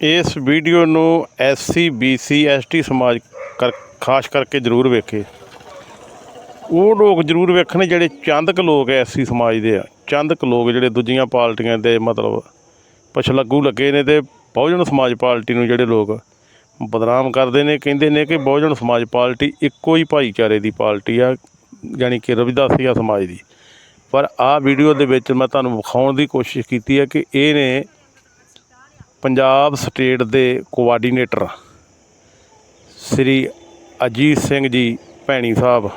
ਇਸ ਵੀਡੀਓ ਨੂੰ SC BC ST ਸਮਾਜ ਕਰ, ਖਾਸ ਕਰਕੇ ਜ਼ਰੂਰ ਵੇਖੇ। ਉਹ ਲੋਕ ਜ਼ਰੂਰ ਵੇਖਣ ਜਿਹੜੇ ਚੰਦ ਕੁ ਲੋਕ ਐਸਸੀ ਸਮਾਜ ਦੇ ਆ। ਚੰਦ ਕੁ ਲੋਕ ਜਿਹੜੇ ਦੂਜੀਆਂ ਪਾਰਟੀਆਂ ਦੇ ਮਤਲਬ ਪਛਲੱਗੂ ਲੱਗੇ ਨੇ ਤੇ ਬਹੁਜਨ ਸਮਾਜ ਪਾਰਟੀ ਨੂੰ ਜਿਹੜੇ ਲੋਕ ਬਦਨਾਮ ਕਰਦੇ ਨੇ, ਕਹਿੰਦੇ ਨੇ ਕਿ ਬਹੁਜਨ ਸਮਾਜ ਪਾਰਟੀ ਇੱਕੋ ਹੀ ਭਾਈਚਾਰੇ ਦੀ ਪਾਰਟੀ ਆ, ਯਾਨੀ ਕਿ ਰਵਿਦਾਸੀਆ ਸਮਾਜ ਦੀ। ਪਰ ਆਹ ਵੀਡੀਓ ਦੇ ਵਿੱਚ ਮੈਂ ਤੁਹਾਨੂੰ ਵਿਖਾਉਣ ਦੀ ਕੋਸ਼ਿਸ਼ ਕੀਤੀ ਹੈ ਕਿ ਇਹ ਨੇ ਪੰਜਾਬ ਸਟੇਟ ਦੇ ਕੋਆਰਡੀਨੇਟਰ ਸ੍ਰੀ ਅਜੀਤ ਸਿੰਘ ਜੀ ਭੈਣੀ ਸਾਹਿਬ,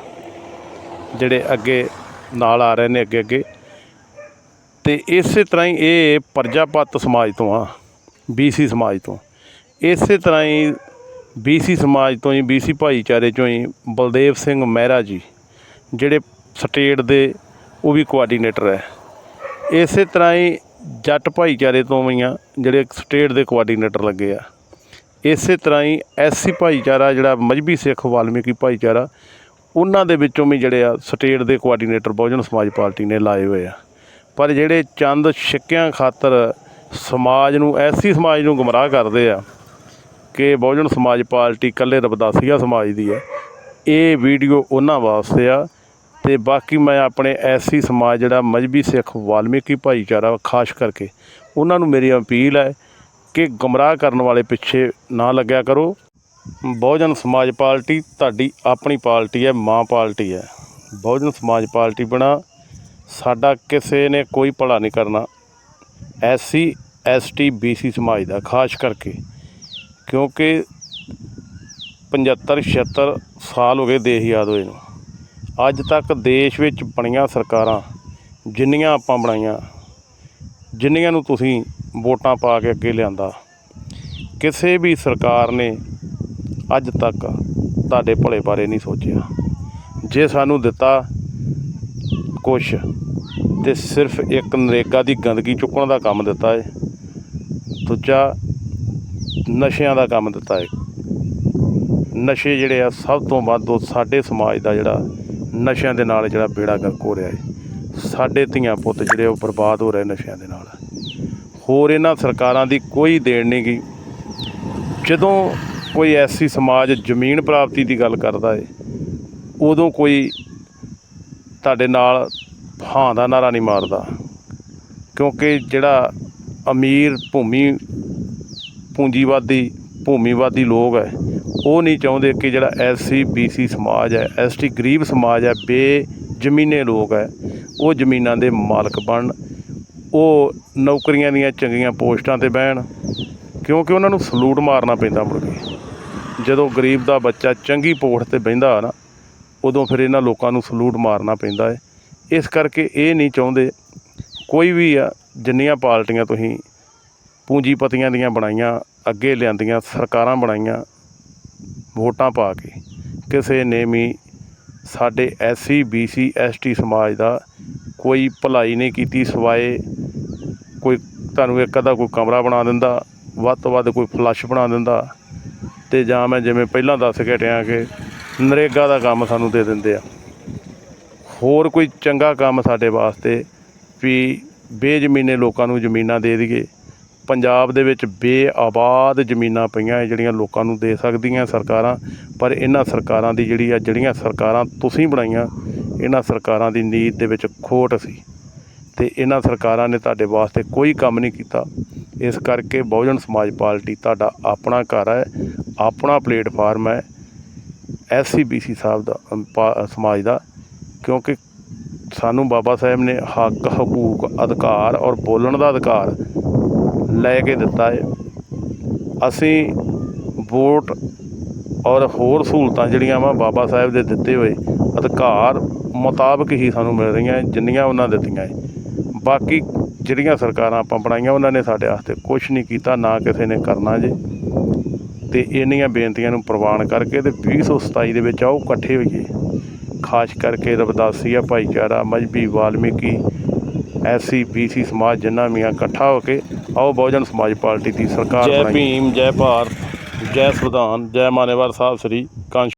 ਜਿਹੜੇ ਅੱਗੇ ਨਾਲ ਆ ਰਹੇ ਨੇ ਅੱਗੇ ਅੱਗੇ। ਤੇ ਇਸੇ ਤਰ੍ਹਾਂ ਹੀ ਇਹ ਪ੍ਰਜਾਪਤ ਸਮਾਜ ਤੋਂ ਆ ਬੀਸੀ ਸਮਾਜ ਤੋਂ। ਇਸੇ ਤਰ੍ਹਾਂ ਹੀ ਬੀਸੀ ਸਮਾਜ ਤੋਂ ਹੀ ਬੀਸੀ ਭਾਈਚਾਰੇ ਚੋਂ ਹੀ ਬਲਦੇਵ ਸਿੰਘ ਮਹਿਰਾ ਜੀ, ਜਿਹੜੇ ਸਟੇਟ ਦੇ ਉਹ ਵੀ ਕੋਆਰਡੀਨੇਟਰ ਹੈ। ਇਸੇ ਤਰ੍ਹਾਂ ਹੀ ਜੱਟ ਭਾਈਚਾਰੇ ਤੋਂ ਵੀ ਆ ਜਿਹੜੇ ਸਟੇਟ ਦੇ ਕੋਆਰਡੀਨੇਟਰ ਲੱਗੇ ਆ। ਇਸੇ ਤਰ੍ਹਾਂ ਹੀ ਐਸਸੀ ਭਾਈਚਾਰਾ, ਜਿਹੜਾ ਮਜਬੀ ਸਿੱਖ, ਵਾਲਮੀਕੀ ਭਾਈਚਾਰਾ, ਉਹਨਾਂ ਦੇ ਵਿੱਚੋਂ ਵੀ ਜਿਹੜੇ ਆ ਸਟੇਟ ਦੇ ਕੋਆਰਡੀਨੇਟਰ ਬਹੁਜਨ ਸਮਾਜ ਪਾਰਟੀ ਨੇ ਲਾਏ ਹੋਏ ਆ। ਪਰ ਜਿਹੜੇ ਚੰਦ ਛਿੱਕਿਆਂ ਖਾਤਰ ਸਮਾਜ ਨੂੰ, ਐਸੀ ਸਮਾਜ ਨੂੰ ਗੁੰਮਰਾਹ ਕਰਦੇ ਆ ਕਿ ਬਹੁਜਨ ਸਮਾਜ ਪਾਰਟੀ ਇਕੱਲੇ ਰਬਦਾਸੀਆ ਸਮਾਜ ਦੀ ਹੈ, ਇਹ ਵੀਡੀਓ ਉਹਨਾਂ ਵਾਸਤੇ ਆ। ਅਤੇ ਬਾਕੀ ਮੈਂ ਆਪਣੇ ਐਸੀ ਸਮਾਜ ਜਿਹੜਾ ਮਜਬੀ ਸਿੱਖ, ਵਾਲਮੀਕੀ ਭਾਈਚਾਰਾ ਖਾਸ ਕਰਕੇ, ਉਹਨਾਂ ਨੂੰ ਮੇਰੀ ਅਪੀਲ ਹੈ ਕਿ ਗੁੰਮਰਾਹ ਕਰਨ ਵਾਲੇ ਪਿੱਛੇ ਨਾ ਲੱਗਿਆ ਕਰੋ। ਬਹੁਜਨ ਸਮਾਜ ਪਾਰਟੀ ਤੁਹਾਡੀ ਆਪਣੀ ਪਾਰਟੀ ਹੈ, ਮਾਂ ਪਾਰਟੀ ਹੈ। ਬਹੁਜਨ ਸਮਾਜ ਪਾਰਟੀ ਬਣਾ, ਸਾਡਾ ਕਿਸੇ ਨੇ ਕੋਈ ਭਲਾ ਨਹੀਂ ਕਰਨਾ। ਐਸਸੀ, ਐਸਟੀ, ਬੀਸੀ ਸਮਾਜ ਦਾ ਖਾਸ ਕਰਕੇ, ਕਿਉਂਕਿ 75 76 ਸਾਲ ਹੋ ਗਏ ਦੇਸ਼ ਯਾਦ ਹੋਏ ਨੂੰ। ਅੱਜ ਤੱਕ ਦੇਸ਼ ਵਿੱਚ ਬਣੀਆਂ ਸਰਕਾਰਾਂ ਜਿੰਨੀਆਂ ਆਪਾਂ ਬਣਾਈਆਂ, ਜਿੰਨੀਆਂ ਨੂੰ ਤੁਸੀਂ ਵੋਟਾਂ ਪਾ ਕੇ ਅੱਗੇ ਲਿਆਂਦਾ, ਕਿਸੇ ਵੀ ਸਰਕਾਰ ਨੇ ਅੱਜ ਤੱਕ ਤੁਹਾਡੇ ਭਲੇ ਬਾਰੇ ਨਹੀਂ ਸੋਚਿਆ। ਜੇ ਸਾਨੂੰ ਦਿੱਤਾ ਕੁਛ ਤੇ ਸਿਰਫ ਇੱਕ ਨਰੇਗਾ ਦੀ ਗੰਦਗੀ ਚੁੱਕਣ ਦਾ ਕੰਮ ਦਿੱਤਾ ਹੈ ਦੂਜਾ ਨਸ਼ਿਆਂ ਦਾ ਕੰਮ ਦਿੱਤਾ ਹੈ ਨਸ਼ੇ ਜਿਹੜੇ ਆ ਸਭ ਤੋਂ ਵੱਧ ਉਹ ਸਾਡੇ ਸਮਾਜ ਦਾ ਜਿਹੜਾ ਨਸ਼ਿਆਂ ਦੇ ਨਾਲ ਜਿਹੜਾ ਬੇੜਾ ਗਰਕ ਹੋ ਰਿਹਾ ਹੈ। ਸਾਡੇ ਧੀਆਂ ਪੁੱਤ ਜਿਹੜੇ ਉਹ ਬਰਬਾਦ ਹੋ ਰਹੇ ਨਸ਼ਿਆਂ ਦੇ ਨਾਲ। ਹੋਰ ਇਹਨਾਂ ਸਰਕਾਰਾਂ ਦੀ ਕੋਈ ਦੇਣ ਨਹੀਂ ਗਈ ਜਦੋਂ ਕੋਈ ਐਸੀ ਸਮਾਜ ਜ਼ਮੀਨ ਪ੍ਰਾਪਤੀ ਦੀ ਗੱਲ ਕਰਦਾ ਏ, ਉਦੋਂ ਕੋਈ ਤੁਹਾਡੇ ਨਾਲ ਹਾਂ ਦਾ ਨਾਰਾ ਨਹੀਂ ਮਾਰਦਾ। ਕਿਉਂਕਿ ਜਿਹੜਾ ਅਮੀਰ ਭੂਮੀ, ਪੂੰਜੀਵਾਦੀ, ਭੂਮੀਵਾਦੀ ਲੋਕ ਹੈ ਉਹ ਨਹੀਂ ਚਾਹੁੰਦੇ ਕਿ ਜਿਹੜਾ ਐਸਸੀ ਬੀਸੀ ਸਮਾਜ ਹੈ, ਐਸਟੀ ਗਰੀਬ ਸਮਾਜ ਹੈ ਬੇ ਜ਼ਮੀਨੇ ਲੋਕ ਹੈ, ਉਹ ਜ਼ਮੀਨਾਂ ਦੇ ਮਾਲਕ ਬਣਨ ਉਹ ਨੌਕਰੀਆਂ ਦੀਆਂ ਚੰਗੀਆਂ ਪੋਸਟਾਂ ਤੇ ਬਹਿਣ, ਕਿਉਂਕਿ ਉਹਨਾਂ ਨੂੰ ਸਲੂਟ ਮਾਰਨਾ ਪੈਂਦਾ ਮੁੜ ਕੇ। ਜਦੋਂ ਗਰੀਬ ਦਾ ਬੱਚਾ ਚੰਗੀ ਪੋਸਟ ਤੇ ਬਹਿੰਦਾ ਨਾ, ਉਦੋਂ ਫਿਰ ਇਹਨਾਂ ਲੋਕਾਂ ਨੂੰ ਸਲੂਟ ਮਾਰਨਾ ਪੈਂਦਾ ਹੈ। ਇਸ ਕਰਕੇ ਇਹ ਨਹੀਂ ਚਾਹੁੰਦੇ, ਕੋਈ ਵੀ ਆ, ਜਿੰਨੀਆਂ ਪਾਰਟੀਆਂ ਤੁਸੀਂ ਪੂੰਜੀਪਤੀਆਂ ਦੀਆਂ ਬਣਾਈਆਂ, ਅੱਗੇ ਲਿਆਂਦੀਆਂ ਸਰਕਾਰਾਂ ਬਣਾਈਆਂ ਵੋਟਾਂ ਪਾ ਕੇ ਕਿਸੇ ਨੇ ਵੀ ਸਾਡੇ ਐਸਸੀ, ਬੀਸੀ, ਐਸਟੀ ਸਮਾਜ ਦਾ ਕੋਈ ਭਲਾਈ ਨਹੀਂ ਕੀਤੀ ਸਵਾਏ ਕੋਈ ਤੁਹਾਨੂੰ ਇੱਕ ਅੱਧਾ ਕੋਈ ਕਮਰਾ ਬਣਾ ਦਿੰਦਾ, ਵੱਧ ਤੋਂ ਵੱਧ ਕੋਈ ਫਲੱਸ਼ ਬਣਾ ਦਿੰਦਾ ਤੇ ਜਾਂ ਮੈਂ ਜਿਵੇਂ ਪਹਿਲਾਂ ਦੱਸ ਕੇ ਹਟਿਆ ਕਿ ਨਰੇਗਾ ਦਾ ਕੰਮ ਸਾਨੂੰ ਦੇ ਦਿੰਦੇ ਆ। ਹੋਰ ਕੋਈ ਚੰਗਾ ਕੰਮ ਸਾਡੇ ਵਾਸਤੇ ਵੀ ਬੇਜ਼ਮੀਨੇ ਲੋਕਾਂ ਨੂੰ ਜ਼ਮੀਨਾਂ ਦੇ ਦਈਏ। ਪੰਜਾਬ ਦੇ ਵਿੱਚ ਬੇਆਬਾਦ ਜ਼ਮੀਨਾਂ ਪਈਆਂ ਹੈ ਜਿਹੜੀਆਂ ਲੋਕਾਂ ਨੂੰ ਦੇ ਸਕਦੀਆਂ ਸਰਕਾਰਾਂ, ਪਰ ਇਹਨਾਂ ਸਰਕਾਰਾਂ ਦੀ ਜਿਹੜੀ ਆ, ਜਿਹੜੀਆਂ ਸਰਕਾਰਾਂ ਤੁਸੀਂ ਬਣਾਈਆਂ, ਇਹਨਾਂ ਸਰਕਾਰਾਂ ਦੀ ਨੀਤ ਦੇ ਵਿੱਚ ਖੋਟ ਸੀ ਤੇ ਇਹਨਾਂ ਸਰਕਾਰਾਂ ਨੇ ਤੁਹਾਡੇ ਵਾਸਤੇ ਕੋਈ ਕੰਮ ਨਹੀਂ ਕੀਤਾ। ਇਸ ਕਰਕੇ ਬਹੁਜਨ ਸਮਾਜ ਪਾਰਟੀ ਤੁਹਾਡਾ ਆਪਣਾ ਘਰ ਹੈ, ਆਪਣਾ ਪਲੇਟਫਾਰਮ ਹੈ ਐਸਸੀ ਬੀਸੀ ਸਾਹਿਬ ਦਾ ਪਾ- ਸਮਾਜ ਦਾ, ਕਿਉਂਕਿ ਸਾਨੂੰ ਬਾਬਾ ਸਾਹਿਬ ਨੇ ਹੱਕ, ਹਕੂਕ, ਅਧਿਕਾਰ ਔਰ ਬੋਲਣ ਦਾ ਅਧਿਕਾਰ ਲੈ ਕੇ ਦਿੱਤਾ ਹੈ। ਅਸੀਂ ਵੋਟ ਔਰ ਹੋਰ ਸਹੂਲਤਾਂ ਜਿਹੜੀਆਂ ਵਾ ਬਾਬਾ ਸਾਹਿਬ ਦੇ ਦਿੱਤੇ ਹੋਏ ਅਧਿਕਾਰ ਮੁਤਾਬਕ ਹੀ ਸਾਨੂੰ ਮਿਲ ਰਹੀਆਂ ਜਿੰਨੀਆਂ ਉਹਨਾਂ ਦਿੱਤੀਆਂ ਹੈ। ਬਾਕੀ ਜਿਹੜੀਆਂ ਸਰਕਾਰਾਂ ਆਪਾਂ ਬਣਾਈਆਂ, ਉਹਨਾਂ ਨੇ ਸਾਡੇ ਵਾਸਤੇ ਕੁਝ ਨਹੀਂ ਕੀਤਾ, ਨਾ ਕਿਸੇ ਨੇ ਕਰਨਾ ਜੇ। ਤੇ ਇੰਨੀਆਂ ਬੇਨਤੀਆਂ ਨੂੰ ਪ੍ਰਵਾਨ ਕਰਕੇ ਤੇ 2027 ਦੇ ਵਿੱਚ ਆਓ, ਇਕੱਠੇ ਹੋਈਏ। ਖਾਸ ਕਰਕੇ ਰਵਦਾਸੀਆ ਭਾਈਚਾਰਾ, ਮਜਬੀ, ਵਾਲਮੀਕੀ, ਐਸਸੀ, ਬੀਸੀ ਸਮਾਜ ਜਿੰਨਾ ਵੀ ਆ, ਇਕੱਠਾ ਹੋ ਕੇ ਆਓ ਬਹੁਜਨ ਸਮਾਜ ਪਾਰਟੀ ਦੀ ਸਰਕਾਰ ਜੈ ਭੀਮ ਜੈ ਭਾਰਤ ਜੈ ਸੰਵਿਧਾਨ ਜੈ ਮਾਨੇਵਾਲ ਸਾਹਿਬ ਸ੍ਰੀ ਕਾਂਸ਼